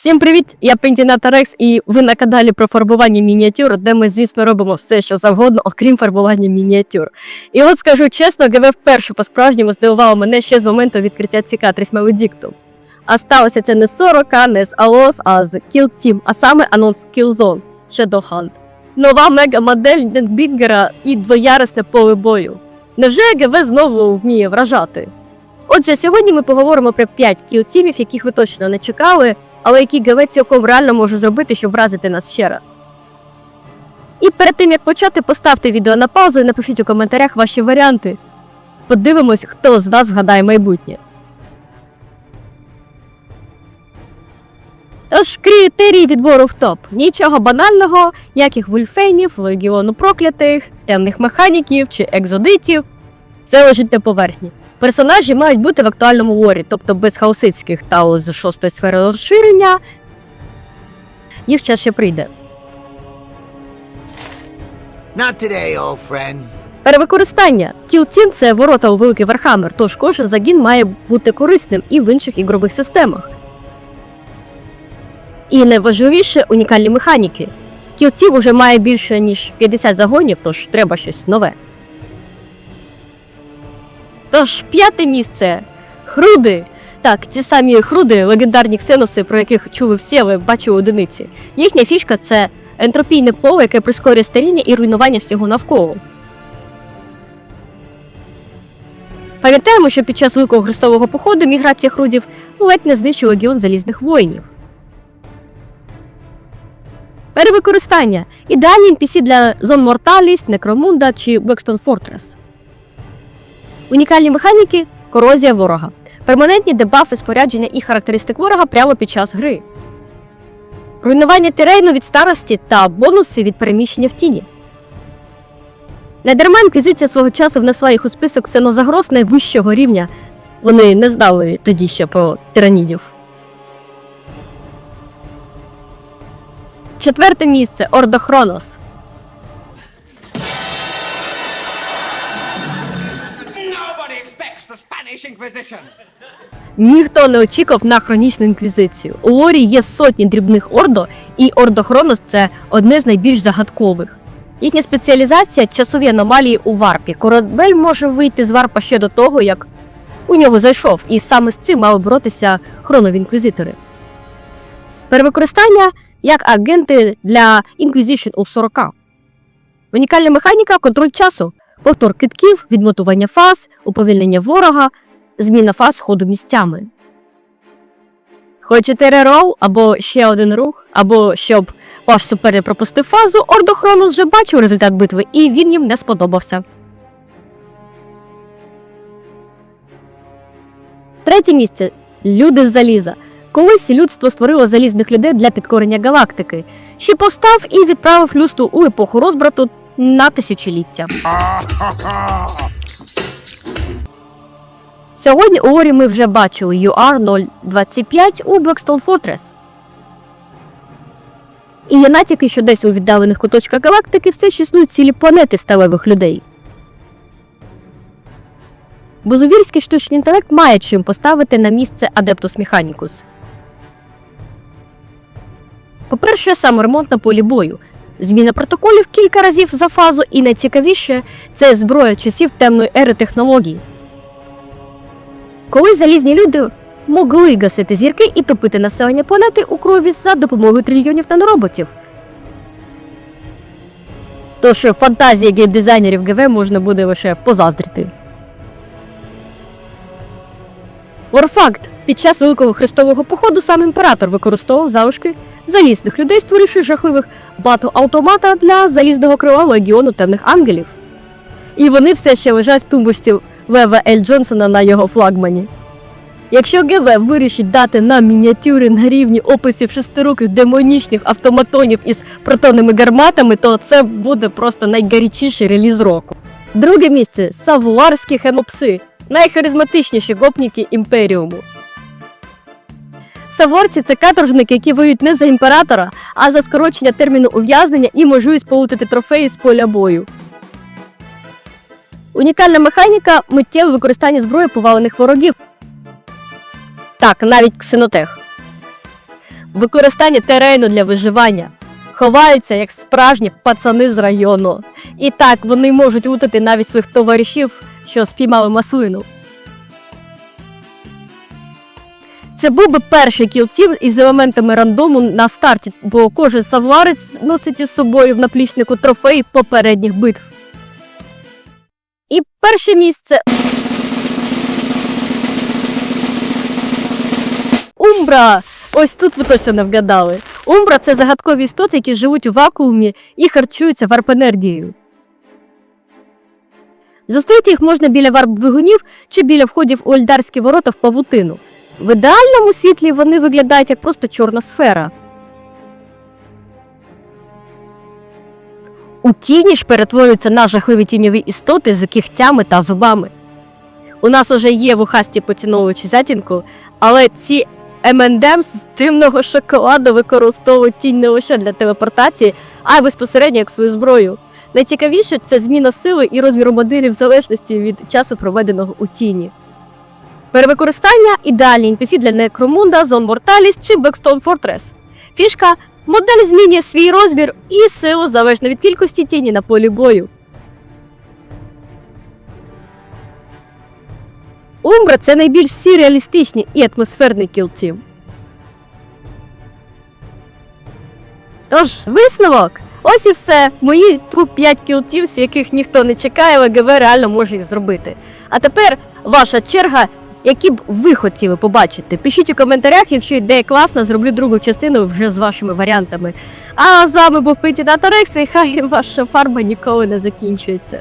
Всім привіт! Я Пентіната Рекс, і ви на каналі про фарбування мініатюр, де ми, звісно, робимо все, що завгодно, окрім фарбування мініатюр. І от скажу чесно, ГВ вперше по-справжньому здивувало мене ще з моменту відкриття Cicatrix Maledictum. А сталося це не з 40, не з AOS, а з Kill Team, а саме анонс Killzone Shadowhunt. Нова мега-модель Нетбінгера і двоярусне поле бою. Невже ГВ знову вміє вражати? Отже, сьогодні ми поговоримо про 5 кіл-тімів, яких ви точно не чекали, але які ГВ цілком реально може зробити, щоб вразити нас ще раз. І перед тим як почати, поставте відео на паузу і напишіть у коментарях ваші варіанти. Подивимось, хто з нас вгадає майбутнє. Тож критерії відбору в топ. Нічого банального, ніяких вульфенів, легіону проклятих, темних механіків чи екзодитів. Це лежить на поверхні. Персонажі мають бути в актуальному лорі, тобто без хаоситських та з шостої сфери розширення. Їх час ще прийде. Not today, old friend. Перевикористання. Кілтін це ворота у великий Вархаммер, тож кожен загін має бути корисним і в інших ігрових системах. І найважливіше унікальні механіки. Кілтів уже має більше ніж 50 загонів, тож треба щось нове. Тож п'яте місце. Хруди. Так, ті самі хруди, легендарні ксеноси, про яких чули всі, але бачили одиниці. Їхня фішка це ентропійне поле, яке прискорює старіння і руйнування всього навколо. Пам'ятаємо, що під час Великого Христового походу міграція хрудів ледь не знищила легіон залізних воїнів. Перевикористання. Ідеальні NPC для Зон Морталіс, Некромунда чи Blackstone Fortress. Унікальні механіки корозія ворога. Перманентні дебафи спорядження і характеристик ворога прямо під час гри. Руйнування терейну від старості та бонуси від переміщення в тіні. Недарма інквізиція свого часу внесла їх у список ксенозагроз найвищого рівня. Вони не знали тоді ще про тиранідів. Четверте місце Ордо the Spanish Inquisition. Ніхто не очікував на хронічну інквізицію. У лорі є сотні дрібних ордо, і Ордо Хронос це одне з найбільш загадкових. Їхня спеціалізація часові аномалії у варпі. Корабель може вийти з варпа ще до того, як у нього зайшов, і саме з цим мали боротися хронові інквізитори. Перевикористання як агенти для Inquisition у 40. Унікальна механіка контроль часу, повтор китків, відмотування фаз, уповільнення ворога, зміна фаз ходу місцями. Хочете рерол або ще один рух, або щоб ваш суперник пропустив фазу, Ордо Хронос вже бачив результат битви, і він їм не сподобався. Третє місце люди з заліза. Колись людство створило залізних людей для підкорення галактики, що повстав і відправив людство у епоху розбрату на тисячоліття. Сьогодні у Орі ми вже бачили UR-025 у Blackstone Fortress. І є натяки, що десь у віддалених куточках галактики все ще існують цілі планети сталевих людей. Бузовірський штучний інтелект має чим поставити на місце Adeptus Mechanicus. По-перше, сам ремонт на полі бою. Зміна протоколів кілька разів за фазу, і найцікавіше це зброя часів темної ери технологій. Коли залізні люди могли гасити зірки і топити населення планети у крові за допомогою трильйонів нанороботів. Тож фантазії геймдизайнерів ГВ можна буде лише позаздрити. Лорфакт. Під час Великого Христового походу сам імператор використовував залишки залізних людей, створивши жахливих бату-автомата для залізного крила легіону темних ангелів. І вони все ще лежать в тумбочці Лева Ель Джонсона на його флагмані. Якщо ГВ вирішить дати нам мініатюри на рівні описів шестируких демонічних автоматонів із протонними гарматами, то це буде просто найгарячіший реліз року. Друге місце савуарські хемопси, найхаризматичніші гопніки імперіуму. Саворці це каторжники, які воюють не за імператора, а за скорочення терміну ув'язнення і можливість получити трофеї з поля бою. Унікальна механіка миттєве використання зброї повалених ворогів. Так, навіть ксенотех. використання терейну для виживання. Ховаються як справжні пацани з району. І так вони можуть утати навіть своїх товаришів, що спіймали маслину. Це був би перший кілтів із елементами рандому на старті, бо кожен савларець носить із собою в наплічнику трофеї попередніх битв. І перше місце. Умбра! Ось тут ви точно не вгадали. Умбра це загадкові істоти, які живуть у вакуумі і харчуються варп-енергією. Зустріти їх можна біля варп-двигунів чи біля входів у Ельдарські ворота в павутину. В ідеальному світлі вони виглядають як просто чорна сфера. У тіні ж перетворюються на жахливі тіньові істоти з кігтями та зубами. У нас уже є вухасті поціновувачі затінку, але ці M&M's з темного шоколаду використовують тінь не лише для телепортації, а й безпосередньо як свою зброю. Найцікавіше це зміна сили і розміру моделі в залежності від часу, проведеного у тіні. Перевикористання ідеальні NPC для Necromunda, Zone Mortalis чи Blackstone Fortress. Фішка модель змінює свій розмір і силу залежно від кількості тіні на полі бою. Умбра це найбільш сюрреалістичні і атмосферний кілтів. Тож, висновок. Ось і все. Мої топ 5 кілтів, з яких ніхто не чекає, але ГВ реально може їх зробити. А тепер ваша черга, які б ви хотіли побачити. Пишіть у коментарях, якщо ідея класна, зроблю другу частину вже з вашими варіантами. А з вами був Петіна Рекс, і хай ваша фарба ніколи не закінчується.